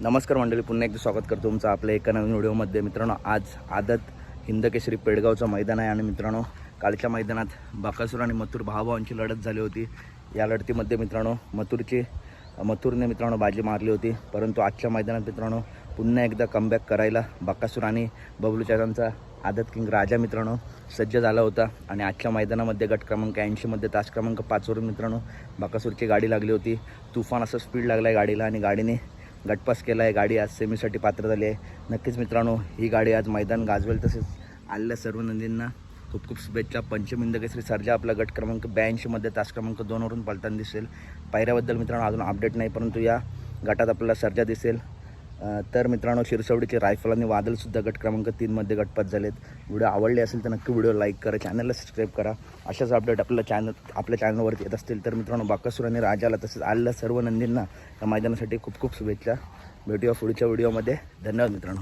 नमस्कार मंडळी पुन्हा एकदा स्वागत करतो तुमचं आपल्या एका नवीन व्हिडिओमध्ये. मित्रांनो आज आदत हिंदकेसरी पेडगावचं मैदान आहे आणि मित्रांनो कालच्या मैदानात बाकासूर आणि मथुर भावाभावांची लढत झाली होती. या लढतीमध्ये मित्रांनो मथुरची मथुरने मित्रांनो बाजी मारली होती. परंतु आजच्या मैदानात मित्रांनो पुन्हा एकदा कमबॅक करायला बाकासूर आणि बबलू चाचांचा आदत किंग राजा मित्रांनो सज्ज झाला होता. आणि आजच्या मैदानामध्ये गट क्रमांक ऐंशीमध्ये तास क्रमांक पाचवरून मित्रांनो बाकासूरची गाडी लागली होती. तुफान असं स्पीड लागला आहे गाडीला आणि गाडीने गटपास केला आहे. गाडी आज सेमीसाठी पात्र झाली आहे. नक्कीच मित्रांनो ही गाडी आज मैदान गाजवेल तसेच आलेल्या सर्व नंदींना. खूप खूप शुभेच्छा. पंचमिंद केसरी सर्जा आपला गट क्रमांक ब्याऐंशीमध्ये तास क्रमांक दोनवरून पलताना दिसेल. पायऱ्याबद्दल मित्रांनो अजून अपडेट नाही परंतु या गटात आपल्याला सर्जा दिसेल. तर मित्रांनो शिरसवडीचे रायफल आणि वादलसुद्धा गट क्रमांक तीनमध्ये गटपात झालेत. व्हिडिओ आवडले असेल तर नक्की व्हिडिओ लाईक करा चॅनलला सबस्क्राईब करा. अशाच अपडेट आपल्या चॅनल आपल्या चॅनलवरती येत असतील तर मित्रांनो बाकासूर आणि राजाला तसेच आलेल्या सर्व नंदींना या मैदानासाठी खूप खूप शुभेच्छा. भेटूया पुढच्या व्हिडिओमध्ये. धन्यवाद मित्रांनो.